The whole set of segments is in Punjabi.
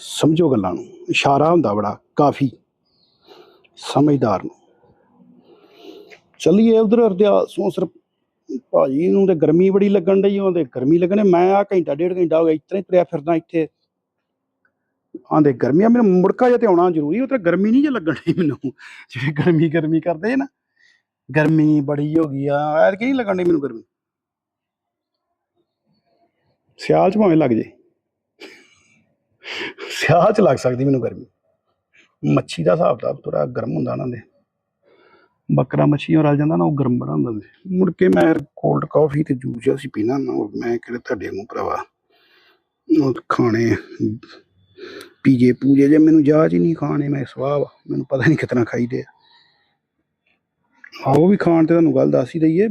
ਸਮਝੋ ਗੱਲਾਂ ਨੂੰ। ਇਸ਼ਾਰਾ ਹੁੰਦਾ ਬੜਾ, ਕਾਫੀ। ਸਮਝਦਾਰ ਨੂੰ। ਚੱਲੀਏ ਉਧਰ ਅਰਦਿਆ ਸੋਸਰ ਭਾਜੀ ਨੂੰ ਤੇ ਗਰਮੀ ਬੜੀ ਲੱਗਣ ਡਈ, ਉਹਦੇ ਗਰਮੀ ਲੱਗਣੇ, ਮੈਂ ਆ ਘੰਟਾ, ਡੇਢ ਘੰਟਾ ਹੋ ਗਿਆ ਇਤਨੇ ਹੀ ਤੁਰਿਆ ਫਿਰਦਾ ਇੱਥੇ। ਆਂਦੇ, ਗਰਮੀ ਆ, ਮੈਨੂੰ ਮੁੜਕਾ ਜਿਹਾ ਤੇ ਆਉਣਾ ਜ਼ਰੂਰੀ, ਉਹ ਗਰਮੀ ਨਹੀਂ ਜੇ ਲੱਗਣ ਡਈ ਮੈਨੂੰ। ਜਿਵੇਂ ਗਰਮੀ ਗਰਮੀ ਕਰਦੇ ਨਾ। ਗਰਮੀ ਬੜੀ ਹੋ ਗਈ ਆ ਐਰ ਕੀ ਨਹੀਂ ਲੱਗਣ ਡਈ ਮੈਨੂੰ ਗਰਮੀ। ਸਿਆਲ ਚ ਭਾਵੇਂ ਲੱਗ ਜੇ। ਸਿਆਲ ਚ ਲੱਗ ਸਕਦੀ ਮੈਨੂੰ ਗਰਮੀ। ਮੱਛੀ ਦਾ ਹਿਸਾਬ ਤਾਂ ਥੋੜਾ ਗਰਮ ਹੁੰਦਾ ਉਹਨਾਂ ਦੇ ਬੱਕਰਾ ਮੱਛੀ ਨਾਲ ਰਲ ਜਾਂਦਾ ਨਾ ਉਹ ਗਰਮ ਬੜਾ ਹੁੰਦਾ ਸੀ ਮੁੜ ਕੇ ਮੈਂ ਕੋਲਡ ਕਾਫੀ ਤੇ ਜੂਸ ਜਿਹਾ ਸੀ ਪੀਣਾ ਨਾ ਮੈਂ ਕਿਹੜੇ ਤੁਹਾਡੇ ਨੂੰ ਭਰਾਵਾ ਉਹ ਖਾਣੇ ਪੀਜੇ ਪੂਜੇ ਜੇ ਮੈਨੂੰ ਜਾਚ ਹੀ ਨਹੀਂ ਖਾਣੇ ਮੈਂ ਸਵਾਹ ਵਾ, ਮੈਨੂੰ ਪਤਾ ਨਹੀਂ ਕਿਤਨਾ ਖਾਈਦੇ ਆ। ਆਓ ਵੀ ਖਾਣ ਤੇ ਤੁਹਾਨੂੰ ਗੱਲ ਦੱਸ ਹੀ ਦਈਏ।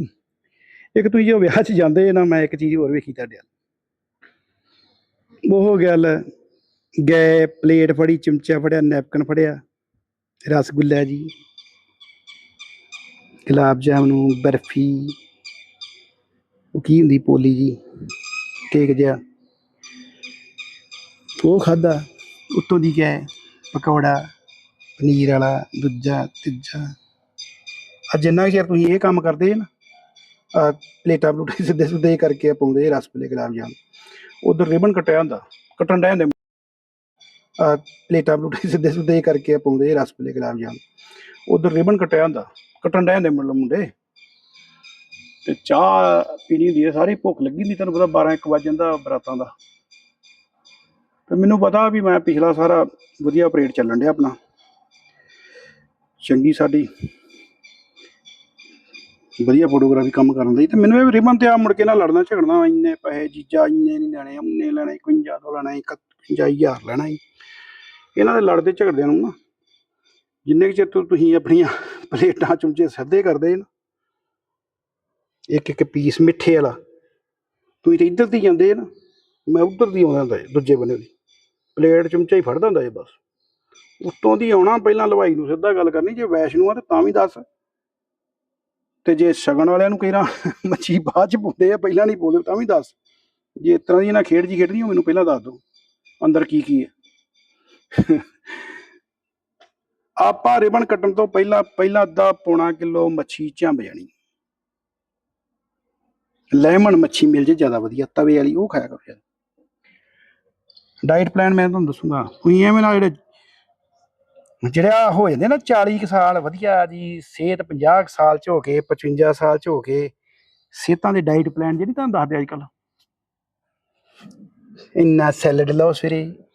ਇੱਕ ਤੁਸੀਂ ਜੋ ਵਿਆਹ 'ਚ ਜਾਂਦੇ ਨਾ ਮੈਂ ਇੱਕ ਚੀਜ਼ ਹੋਰ ਵੇਖੀ ਤੁਹਾਡੇ ਉਹ ਗੱਲ ਗਏ, ਪਲੇਟ ਫੜੀ, ਚਮਚਾ ਫੜਿਆ, ਨੈਪਕਿਨ ਫੜਿਆ ਰਸਗੁੱਲਾ ਜੀ। ਗੁਲਾਬ ਜਾਮਨੂੰ, ਬਰਫੀ, ਉਹ ਕੀ ਹੁੰਦੀ ਪੋਲੀ ਜੀ? ਕੇਕ ਜਿਹਾ। ਉਹ ਖਾਦਾ ਉੱਤੋਂ ਦੀ ਗਏ, ਪਕੌੜਾ, ਪਨੀਰ ਵਾਲਾ, ਦੂਜਾ, ਤੀਜਾ। ਅੱਜ ਜਿੰਨਾ ਕੁ ਚਿਰ ਤੁਸੀਂ ਇਹ ਕੰਮ ਕਰਦੇ ਨਾ ਆਹ ਪਲੇਟਾਂ ਪਲੂਟਾਂ ਸਿੱਧੇ ਸਿੱਧੇ ਕਰਕੇ ਪਾਉਂਦੇ ਰਸਗੁੱਲੇ ਗੁਲਾਬ ਜਾਮ ਉਧਰ ਰਿਬਨ ਕੱਟਿਆ ਹੁੰਦਾ, ਕੱਟਣ ਡੈ ਹੁੰਦੇ ਪਲੇਟਾਂ ਪਲੂਟਾਂ ਸਿੱਧੇ ਸਿੱਧੇ ਕਰਕੇ ਪਾਉਂਦੇ ਰਸਗੁੱਲੇ ਗੁਲਾਬ ਜਾਮ ਉਧਰ ਰਿਬਨ ਕੱਟਿਆ ਹੁੰਦਾ, ਕੱਟਣ ਡੈ ਹੁੰਦੇ ਮਤਲਬ ਮੁੰਡੇ। ਤੇ ਚਾਹ ਪੀਣੀ ਹੁੰਦੀ ਹੈ, ਸਾਰੀ ਭੁੱਖ ਲੱਗੀ ਨਹੀਂ ਤੁਹਾਨੂੰ ਪਤਾ 12 1 ਵਜ ਜਾਂਦਾ ਬਰਾਤਾਂ ਦਾ। ਤੇ ਮੈਨੂੰ ਪਤਾ ਵੀ ਮੈਂ ਪਿਛਲਾ ਸਾਰਾ ਵਧੀਆ ਆਪਰੇਟ ਚੱਲਣ ਡਿਆ ਆਪਣਾ। ਚੰਗੀ ਸਾਡੀ ਵਧੀਆ ਫੋਟੋਗ੍ਰਾਫੀ ਕੰਮ ਕਰਨ ਦੀ ਤੇ ਮੈਨੂੰ ਇਹ ਰਿਬਨ ਤੇ ਆ ਮੁੜ ਕੇ ਨਾ ਲੜਨਾ ਝਗੜਨਾ, ਇੰਨੇ ਪੈਸੇ ਜੀਜਾ ਇੰਨੇ ਨਹੀਂ ਲੈਣੇ, ਉਹਨੇ ਲੈਣੇ 51 ਤੋਂ ਲੈਣਾ 51000 ਲੈਣਾ ਈ। ਇਹਨਾਂ ਦੇ ਲੜਦੇ ਝਗੜਦਿਆਂ ਨੂੰ ਨਾ ਜਿੰਨੇ ਕੁ ਚਿਰ ਤੋਂ ਤੁਸੀਂ ਆਪਣੀਆਂ ਪਲੇਟਾਂ ਚਮਚੇ ਸਿੱਧੇ ਕਰਦੇ ਨਾ, ਇੱਕ ਇੱਕ ਪੀਸ ਮਿੱਠੇ ਵਾਲਾ ਤੁਸੀਂ ਤੇ ਇੱਧਰ ਦੀ ਜਾਂਦੇ ਨਾ, ਮੈਂ ਉੱਧਰ ਦੀ ਆਉਂਦਾ ਹੁੰਦਾ ਦੂਜੇ ਬੰਨੇ ਦੀ, ਪਲੇਟ ਚਮਚਾ ਹੀ ਫੜਦਾ ਹੁੰਦਾ ਜੇ ਬਸ। ਉੱਤੋਂ ਦੀ ਆਉਣਾ, ਪਹਿਲਾਂ ਲਵਾਈ ਨੂੰ ਸਿੱਧਾ ਗੱਲ ਕਰਨੀ, ਜੇ ਵੈਸ਼ਨੂੰ ਆ ਤੇ ਤਾਂ ਵੀ ਦੱਸ। ਤੇ ਜੇ ਸ਼ਗਨ ਵਾਲਿਆਂ ਨੂੰ ਕਹਿਣਾ, ਮੱਛੀ ਬਾਅਦ ਚ ਪਾਉਂਦੇ ਆ, ਪਹਿਲਾਂ ਨਹੀਂ ਪਾਉਂਦੇ, ਤਾਂ ਵੀ ਦੱਸ। ਜੇ ਇਸ ਤਰ੍ਹਾਂ ਦੀ ਨਾ ਖੇਡ ਜੀ ਖੇਡਣੀ ਉਹ ਮੈਨੂੰ ਪਹਿਲਾਂ ਦੱਸ ਦਿਓ, ਅੰਦਰ ਕੀ ਕੀ ਹੈ। ਆਪਾਂ ਰਿਬਨ ਕੱਟਣ ਤੋਂ ਪਹਿਲਾਂ ਪਹਿਲਾਂ ਅੱਧਾ ਪੌਣਾ ਕਿਲੋ ਮੱਛੀ ਝੰਬ ਜਾਣੀ। ਲੈਮਨ ਮੱਛੀ ਮਿਲ ਜੇ ਜ਼ਿਆਦਾ ਵਧੀਆ, ਤਵੇ ਵਾਲੀ ਉਹ ਖਾਇਆ ਕਰੋ ਯਾਰ। ਡਾਈਟ ਪਲਾਨ ਮੈਂ ਤੁਹਾਨੂੰ ਦੱਸੂਗਾ। ਤੁਸੀਂ ਐਵੇਂ ਨਾਲ ਜਿਹੜੇ ਜਿਹੜਾ ਹੋ ਜਾਂਦੇ ਨਾ 40 ਸਾਲ ਵਧੀਆ ਜੀ, ਸਿਹਤ 50 ਸਾਲ ਚ ਹੋ ਕੇ 55 ਸਾਲ ਚ ਹੋ ਕੇ, ਸਿਹਤਾਂ ਦੇ ਡਾਈਟ ਪਲਾਨ ਜਿਹੜੀ ਤੁਹਾਨੂੰ ਦੱਸਦੇ ਅੱਜ ਕੱਲ ਇੰਨਾ ਸੈਲਡ ਲਓ ਸਵੇਰੇ।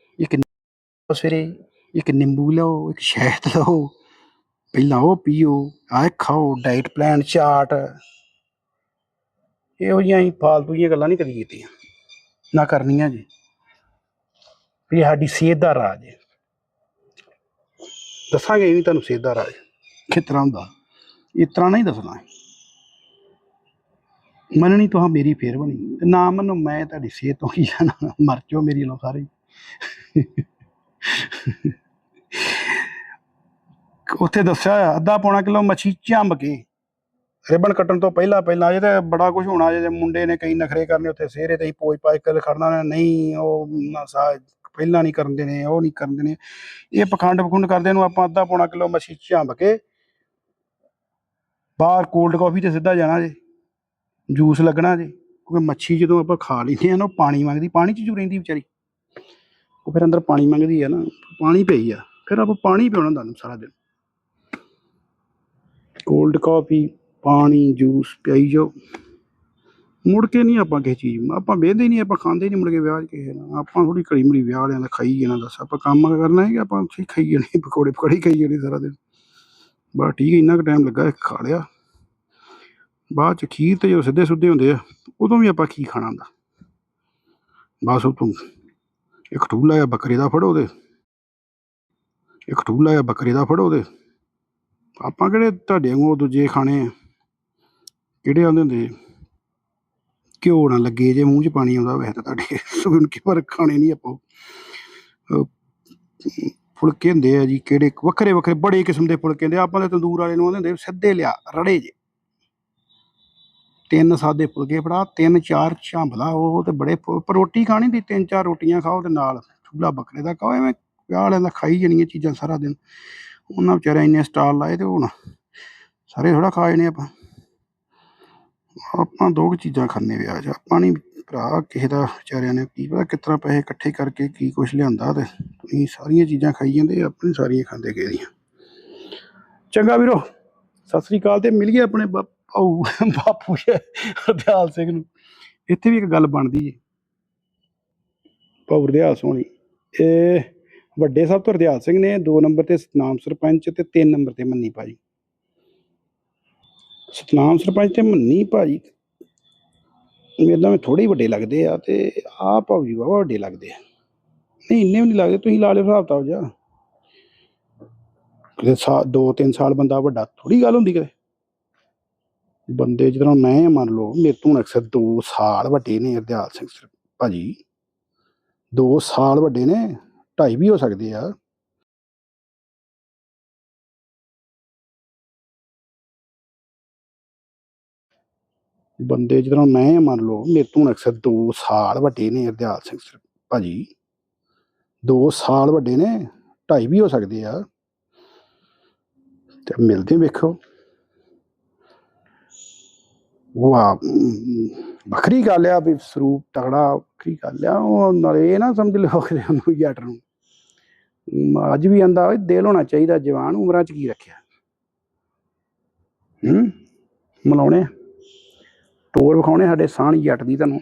ਇੱਕ ਨਿੰਬੂ ਸਵੇਰੇ ਇੱਕ ਨਿੰਬੂ ਲਓ ਇੱਕ ਸ਼ਹਿਦ ਲਓ ਪਹਿਲਾਂ ਉਹ ਪੀਓ ਆਹ ਖਾਓ ਡਾਈਟ ਪਲਾਨ ਚਾਰਟ ਇਹੋ ਜਿਹੀਆਂ ਹੀ ਫਾਲਤੂ ਦੀਆਂ ਗੱਲਾਂ ਨਹੀਂ ਕਦੀ ਕੀਤੀਆਂ ਨਾ ਕਰਨੀਆਂ ਜੀ ਵੀ ਇਹ ਸਾਡੀ ਸਿਹਤ ਦਾ ਰਾਜ ਹੈ ਦੱਸਾਂਗੇ ਇਹ ਵੀ ਤੁਹਾਨੂੰ ਸਿਹਤ ਦਾ ਰਾਜ ਕਿਸ ਤਰ੍ਹਾਂ ਹੁੰਦਾ ਇਸ ਤਰ੍ਹਾਂ ਨਹੀਂ ਦੱਸਣਾ ਮੰਨਣੀ ਤੁਹਾਂ ਮੇਰੀ ਫੇਰ ਬਣੀ ਤੇ ਨਾ ਮੰਨੋ ਮੈਂ ਤੁਹਾਡੀ ਸਿਹਤ ਤੋਂ ਕੀ ਜਾਣਾ ਮਰ ਜਾਓ ਮੇਰੀ ਲੋ ਸਾਰੇ ਉੱਥੇ ਦੱਸਿਆ ਅੱਧਾ ਪੌਣਾ ਕਿਲੋ ਮੱਛੀ ਝੰਬ ਕੇ। ਰਿਬਨ ਕੱਟਣ ਤੋਂ ਪਹਿਲਾਂ ਪਹਿਲਾਂ ਇਹ ਤੇ ਬੜਾ ਕੁਝ ਹੋਣਾ ਜੇ ਮੁੰਡੇ ਨੇ ਕਈ ਨਖਰੇ ਕਰਨੇ ਉੱਥੇ, ਸਿਹਰੇ ਤੇ ਹੀ ਪੋਜ ਪਾਜ ਕੇ ਖੜਨਾ ਨਹੀਂ, ਉਹ ਪਹਿਲਾਂ ਨਹੀਂ ਕਰਨ ਦੇਣੇ, ਉਹ ਨਹੀਂ ਕਰਨ ਦੇਣੇ। ਇਹ ਪਖੰਡ ਪਖੁੰਡ ਕਰਦੇ ਨੂੰ ਆਪਾਂ ਅੱਧਾ ਪੌਣਾ ਕਿਲੋ ਮੱਛੀ ਝੰਬ ਕੇ, ਬਾਹਰ ਕੋਲਡ ਕਾਫੀ ਤੇ ਸਿੱਧਾ ਜਾਣਾ ਜੇ, ਜੂਸ ਲੱਗਣਾ ਜੇ, ਕਿਉਂਕਿ ਮੱਛੀ ਜਦੋਂ ਆਪਾਂ ਖਾ ਲੈਂਦੇ ਆ ਨਾ, ਉਹ ਪਾਣੀ ਮੰਗਦੀ, ਪਾਣੀ ਚ ਜੂ ਰਹਿੰਦੀ ਵਿਚਾਰੀ। ਉਹ ਫਿਰ ਅੰਦਰ ਪਾਣੀ ਮੰਗਦੀ ਆ ਨਾ, ਪਾਣੀ ਪਈ ਆ, ਫਿਰ ਆਪਾਂ ਪਾਣੀ ਪਿਉਣਾ ਤੁਹਾਨੂੰ ਸਾਰਾ ਦਿਨ। ਕੋਲਡ ਕਾਫੀ ਪਾਣੀ ਜੂਸ ਪਿਆਈ ਜਾਓ। ਮੁੜ ਕੇ ਨਹੀਂ ਆਪਾਂ ਕਿਸੇ ਚੀਜ਼ ਆਪਾਂ ਵੇਹਦੇ ਨਹੀਂ, ਆਪਾਂ ਖਾਂਦੇ ਨਹੀਂ, ਮੁੜ ਕੇ ਵਿਆਹ 'ਚ ਕਿਸੇ ਨਾਲ। ਆਪਾਂ ਥੋੜੀ ਘੜੀ ਮੁੜੀ ਵਿਆਹ ਵਾਲਿਆਂ ਦਾ ਖਾਈ ਜਾਣਾ ਦੱਸ। ਆਪਾਂ ਕੰਮ ਕਰਨਾ ਹੈ ਕਿ ਆਪਾਂ ਉੱਥੇ ਖਾਈ ਜਾਣੇ ਪਕੌੜੇ ਪਕੌੜੇ ਖਾਈ ਜਾਣੇ ਸਾਰਾ ਦਿਨ। ਬਸ ਠੀਕ ਹੈ ਇੰਨਾ ਕੁ ਟਾਈਮ ਲੱਗਾ ਖਾ ਲਿਆ। ਬਾਅਦ ਚ ਖੀਰ ਤੇ ਜਦੋਂ ਸਿੱਧੇ ਸੁੱਧੇ ਹੁੰਦੇ ਆ, ਉਦੋਂ ਵੀ ਆਪਾਂ ਕੀ ਖਾਣਾ ਹੁੰਦਾ? ਬਸ ਉਹ ਤੂੰ ਇੱਕ ਟੂਲਾ ਜਾਂ ਬੱਕਰੇ ਦਾ ਫੜੋ ਦੇ ਇੱਕ ਟੂਲਾ ਜਾਂ ਬੱਕਰੇ ਦਾ ਫੜੋ ਦੇ ਆਪਾਂ ਕਿਹੜੇ ਤੁਹਾਡੇ ਵਾਂਗੂ ਦੂਜੇ ਖਾਣੇ ਆ? ਕਿਹੜੇ ਆਉਂਦੇ ਹੁੰਦੇ ਘਿਓ ਨਾ ਲੱਗੇ ਜੇ, ਮੂੰਹ 'ਚ ਪਾਣੀ ਆਉਂਦਾ, ਵੈਸੇ ਤਾਂ ਤੁਹਾਡੇ ਸੁਣ ਕੇ ਪਰ ਖਾਣੇ ਨਹੀਂ ਆਪਾਂ ਫੁਲਕੇ ਹੁੰਦੇ ਆ ਜੀ, ਕਿਹੜੇ ਵੱਖਰੇ ਵੱਖਰੇ ਬੜੇ ਕਿਸਮ ਦੇ ਫੁਲਕੇ ਹੁੰਦੇ ਆ। ਆਪਾਂ ਦੇ ਤੰਦੂਰ ਵਾਲੇ ਨੂੰ ਆਉਂਦੇ ਹੁੰਦੇ ਸਿੱਧੇ ਲਿਆ, ਰੜੇ ਜੇ। ਤਿੰਨ ਸਾਦੇ ਫੁਲਕੇ ਫੜਾ, ਤਿੰਨ ਚਾਰ ਝਾਂਬਲਾ ਉਹ ਤੇ ਬੜੇ ਪਰ ਰੋਟੀ ਖਾਣੀ ਦੀ, ਤਿੰਨ ਚਾਰ ਰੋਟੀਆਂ ਖਾਓ ਤੇ ਨਾਲ ਚੂਲਾ ਬੱਕਰੇ ਦਾ ਖਾਓ, ਐਵੇਂ ਵਿਆਹ ਵਾਲਿਆਂ ਦਾ ਖਾਈ ਜਾਣੀਆਂ ਚੀਜ਼ਾਂ ਸਾਰਾ ਦਿਨ। ਉਹਨਾਂ ਵਿਚਾਰਿਆਂ ਇੰਨੇ ਸਟਾਲ ਲਾਏ ਤੇ ਹੁਣ ਸਾਰੇ ਥੋੜਾ ਖਾ ਜਾਣੇ ਆਪਾਂ। ਆਪਾਂ ਦੋ ਕੁ ਚੀਜ਼ਾਂ ਖਾਂਦੇ ਵਿਆਹ 'ਚ, ਆਪਾਂ ਨਹੀਂ ਭਰਾ ਕਿਸੇ ਦਾ ਵਿਚਾਰਿਆਂ ਨੇ ਕੀ ਪਤਾ ਕਿਸ ਤਰ੍ਹਾਂ ਪੈਸੇ ਇਕੱਠੇ ਕਰਕੇ ਕੀ ਕੁਛ ਲਿਆਂਦਾ ਤੇ ਤੁਸੀਂ ਸਾਰੀਆਂ ਚੀਜ਼ਾਂ ਖਾਈ ਜਾਂਦੇ, ਆਪਣੀ ਸਾਰੀਆਂ ਖਾਂਦੇ ਗਏ ਦੀਆਂ ਚੰਗਾ ਵੀਰੋ, ਸਤਿ ਸ੍ਰੀ ਅਕਾਲ ਤੇ ਮਿਲ ਗਏ ਆਪਣੇ ਬਾ- ਬਾਪੂ ਜੀ, ਹਰਦਿਆਲ ਸਿੰਘ ਨੂੰ। ਇੱਥੇ ਵੀ ਇੱਕ ਗੱਲ ਬਣਦੀ ਜੀ ਭਾਊ ਹਰਦਿਆਲ ਸੋਹਣੀ। ਇਹ ਵੱਡੇ ਸਾਹਿਬ ਤੋਂ ਹਰਦਿਆਲ ਸਿੰਘ ਨੇ 2 ਨੰਬਰ ਤੇ ਸਤਨਾਮ ਸਰਪੰਚ ਤੇ 3 ਨੰਬਰ ਤੇ ਮੰਨੀ ਭਾਜੀ। ਸਤਨਾਮ ਸਰਪੰਚ ਤੇ ਮੰਨੀ ਭਾਜੀ। ਮੇਰੇ ਨਾਲ ਥੋੜੇ ਵੱਡੇ ਲੱਗਦੇ ਆ ਤੇ ਆ ਭਾਊ ਜੀ ਵਾਹਵਾ ਵੱਡੇ ਲੱਗਦੇ ਆ। ਨਹੀਂ, ਇੰਨੇ ਵੀ ਨਹੀਂ ਲੱਗਦੇ, ਤੁਸੀਂ ਲਾ ਲਿਓ ਹਿਸਾਬ ਤਾਂ ਜਾ ਕਿਤੇ 2-3 ਸਾਲ ਬੰਦਾ ਵੱਡਾ ਥੋੜੀ ਗੱਲ ਹੁੰਦੀ ਕਿਤੇ। ਬੰਦੇ ਜਦੋਂ ਮੈਂ ਆ, ਮੰਨ ਲਓ, ਮੇਰੇ ਤੋਂ ਅਕਸਰ 2 ਸਾਲ ਵੱਡੇ ਨੇ ਹਰਦਿਆਲ ਸਿੰਘ ਸਰ, ਭਾਜੀ। 2 ਸਾਲ ਵੱਡੇ ਨੇ, ਢਾਈ ਵੀ ਹੋ ਸਕਦੇ ਆ। ਬੰਦੇ ਜਦੋਂ ਮੈਂ ਮੰਨ ਲਓ, ਮੇਰੇ ਤੋਂ ਅਕਸਰ 2 ਸਾਲ ਵੱਡੇ ਨੇ ਹਰਦਿਆਲ ਸਿੰਘ ਸਰ, ਭਾਜੀ। 2 ਸਾਲ ਵੱਡੇ ਨੇ, ਢਾਈ ਵੀ ਹੋ ਸਕਦੇ ਆ। ਤੇ ਮਿਲਦੇ ਵੇਖੋ। ਉਹ ਆ ਵੱਖਰੀ ਗੱਲ ਆ ਵੀ ਸਰੂਪ ਤਗੜਾ ਵੱਖਰੀ ਗੱਲ ਆ, ਉਹ ਨਾਲੇ ਇਹ ਨਾ ਸਮਝ ਲਓ ਕਿ ਉਹਨੂੰ ਜੱਟ ਨੂੰ। ਅੱਜ ਵੀ ਆਂਦਾ ਓਏ, ਦਿਲ ਹੋਣਾ ਚਾਹੀਦਾ ਜਵਾਨ ਉਮਰਾਂ ਚ ਕੀ ਰੱਖਿਆ? ਹੂੰ? ਮਲਾਉਣੇ ਆ। ਵਿਖਾਉਣੇ ਸਾਡੇ ਸਾਹਣੀ ਜੱਟ ਦੀ ਤੁਹਾਨੂੰ